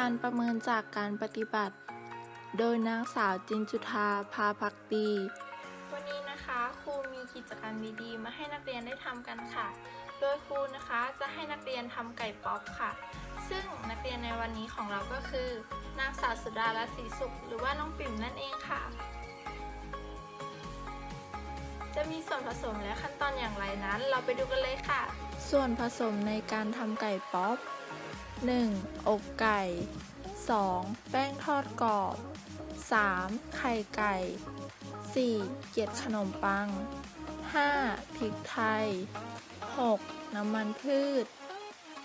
การประเมินจากการปฏิบัติ โดยนางสาวจินจุธาพาพักดีวันนี้นะคะครูมีกิจกรรมดีๆ มาให้นักเรียนได้ทำกันค่ะ โดยครูนะคะจะให้นักเรียนทำไก่ป๊อปค่ะ ซึ่งนักเรียนในวันนี้ของเราก็คือนางสาวสุดารัตน์ศรีสุข หรือว่าน้องปิ่มนั่นเองค่ะ จะมีส่วนผสมและขั้นตอนอย่างไรนั้น เราไปดูกันเลยค่ะ ส่วนผสมในการทำไก่ป๊อป 1. อกไก่ 2. แป้งทอดกรอบ 3. ไข่ไก่ 4. เกล็ดขนมปัง 5. พริกไทย 6. น้ำมันพืช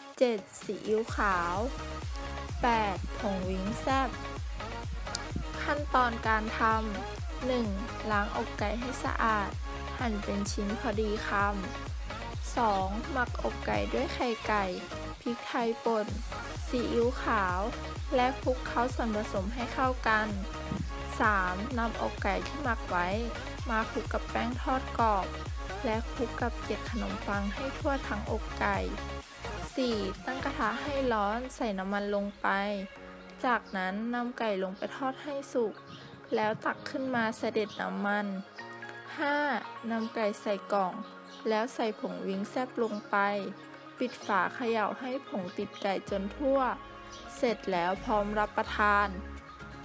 7. ซีอิ๊วขาว 8. ผงวิงแซบขั้นตอนการทำ 1. ล้างอกไก่ให้สะอาด หั่นเป็นชิ้นพอดีคำ 2. หมักอกไก่ด้วยไข่ไก่ ริกไทยป่น ซีอิ๊วขาว และคลุกเคล้าส่วนผสมให้เข้ากัน 3. นำอกไก่ที่หมักไว้ มาคลุกกับแป้งทอดกรอบ และคลุกกับเกล็ดขนมปังให้ทั่วทั้งอกไก่ 4. ตั้งกระทะให้ร้อนใส่น้ำมันลงไป จากนั้นนำไก่ลงไปทอดให้สุก แล้วตักขึ้นมาเสด็จน้ำมัน 5. นำไก่ใส่กล่อง แล้วใส่ผงวิงแซบลงไป ปิดฝาเขย่าให้ผงติดไก่จนทั่ว เสร็จแล้วพร้อมรับประทาน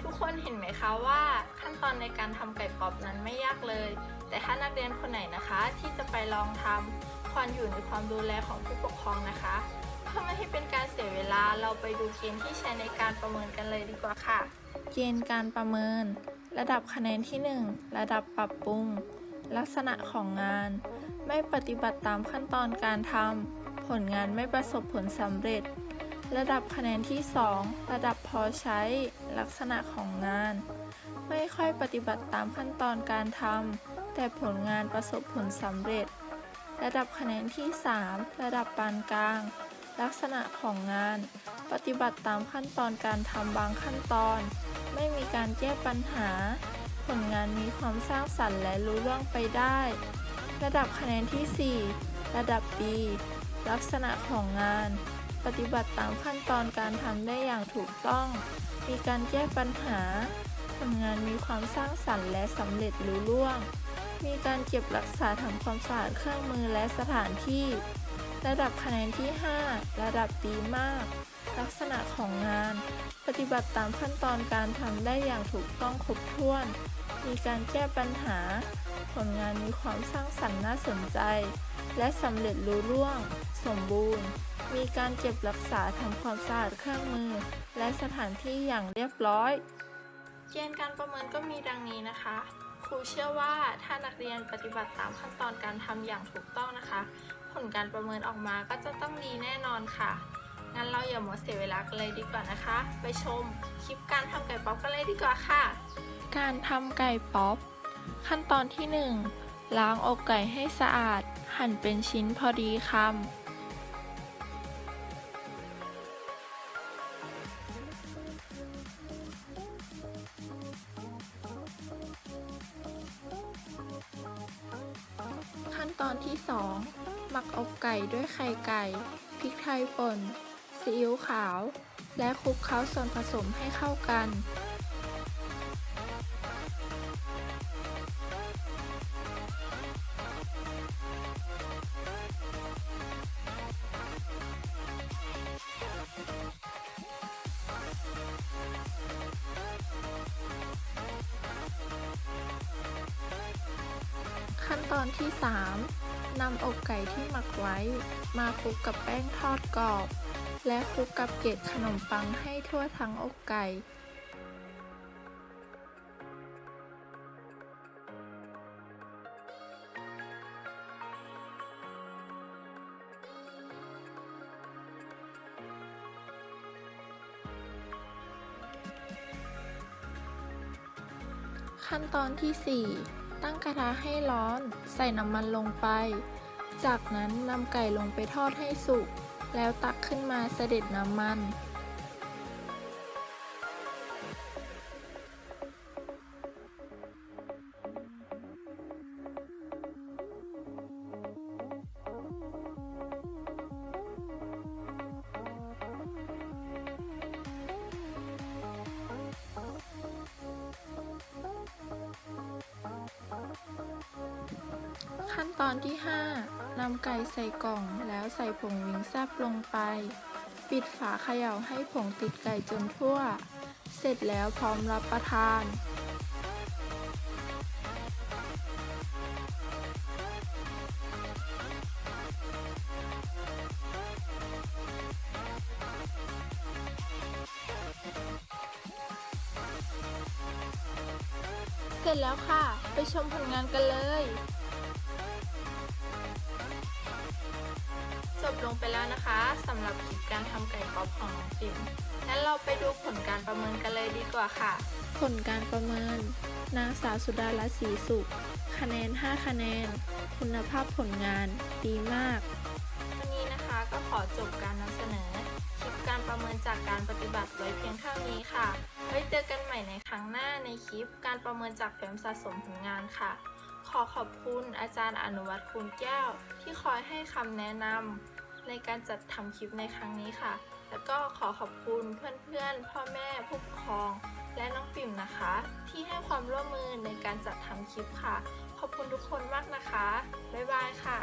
ทุกคนเห็นไหมคะว่าขั้นตอนในการทำไก่ป๊อปนั้นไม่ยากเลย แต่ถ้านักเรียนคนไหนนะคะที่จะไปลองทำควรอยู่ในความดูแลของผู้ปกครองนะคะ เพื่อไม่ให้เป็นการเสียเวลาเราไปดูเกณฑ์ที่ใช้ในการประเมินกันเลยดีกว่าค่ะ เกณฑ์การประเมิน ระดับคะแนนที่ 1 ระดับปรับปรุง ลักษณะของงาน ไม่ปฏิบัติตามขั้นตอนการทำ ผลงานไม่ประสบผลสำเร็จ ระดับคะแนนที่ 2 ระดับพอใช้ ลักษณะของงาน ไม่ค่อยปฏิบัติตามขั้นตอนการทำแต่ผลงานประสบผลสำเร็จ ระดับคะแนนที่ 3 ระดับปานกลาง ลักษณะของงาน ปฏิบัติตามขั้นตอนการทำบางขั้นตอน ไม่มีการแก้ปัญหา ผลงานมีความสร้างสรรค์และรู้เรื่องไปได้ ระดับคะแนนที่ 4 ระดับ B ลักษณะของงาน ปฏิบัติตามขั้นตอนการทำได้อย่างถูกต้อง มีการแก้ปัญหาผลงานมีความสร้างสรรค์และสำเร็จรู้ล่วง มีการเก็บรักษาทำความสะอาดเครื่องมือและสถานที่ ระดับคะแนนที่ 5 ระดับดีมาก ลักษณะของงาน ปฏิบัติตามขั้นตอนการทำได้อย่างถูกต้องครบถ้วน มีการแก้ปัญหา ผลงานมีความสร้างสรรค์น่าสนใจ และสำเร็จรู้ล่วง สมบูรณ์ มีการเก็บรักษาทำความสะอาดเครื่องมือ และสถานที่อย่างเรียบร้อย เกณฑ์การประเมินก็มีดังนี้นะคะ ครูเชื่อว่าถ้านักเรียนปฏิบัติตามขั้นตอนการทำอย่างถูกต้องนะคะ ผลการประเมินออกมาก็จะต้องดีแน่นอนค่ะงั้นเราอย่ามัวเสียเวลากันเลยดีกว่านะคะ ไปชมคลิปการทำไก่ป๊อปกันเลยดีกว่าค่ะ การทำไก่ป๊อป ขั้นตอนที่ 1 ล้างอกไก่ให้สะอาด หั่นเป็นชิ้นพอดีคำขั้นตอนที่ 2 หมักอกไก่ด้วยไข่ไก่ พริกไทยป่น ซีอิ๊วขาว และคลุกเคล้าส่วนผสมให้เข้ากัน ตอนที่ 3นำอกไก่ที่หมักไว้ มาคลุกกับแป้งทอดกรอบ และคลุกกับเกล็ดขนมปังให้ทั่วทั้งอกไก่ขั้นตอนที่ 4 ตั้งกระทะให้ร้อน ใส่น้ำมันลงไป จากนั้นนำไก่ลงไปทอดให้สุก แล้วตักขึ้นมาเสด็จน้ำมัน ตอนที่ 5นำไก่ใส่กล่องแล้วใส่ผงวิงแซบลงไป ปิดฝาเขย่าให้ผงติดไก่จนทั่ว เสร็จแล้วพร้อมรับประทานเสร็จแล้วค่ะ ไปชมผลงานกันเลย ลงไปแล้วนะคะสำหรับคลิปการทำไก่ป๊อปของน้องปิ่มงั้นเราไปดูผลการประเมินกันเลยดีกว่าค่ะ ผลการประเมิน นางสาวสุดารัตน์ศรีสุข คะแนน 5 คะแนน คุณภาพผลงานดีมาก วันนี้นะคะก็ขอจบการนำเสนอ คลิปการประเมินจากการปฏิบัติไว้เพียงเท่านี้ค่ะ ไว้เจอกันใหม่ในครั้งหน้าในคลิปการประเมินจากแฟ้มสะสมผลงานค่ะขอขอบคุณอาจารย์อนุวัฒน์คูณแก้ว ที่คอยให้คำแนะนำ ในการจัดทำคลิปในครั้งนี้ค่ะ แล้วก็ขอขอบคุณเพื่อนๆ พ่อแม่ผู้ปกครอง และน้องปิ่มนะคะ ที่ให้ความร่วมมือในการจัดทำคลิปค่ะ ขอบคุณทุกคนมากนะคะ บ๊ายบายค่ะ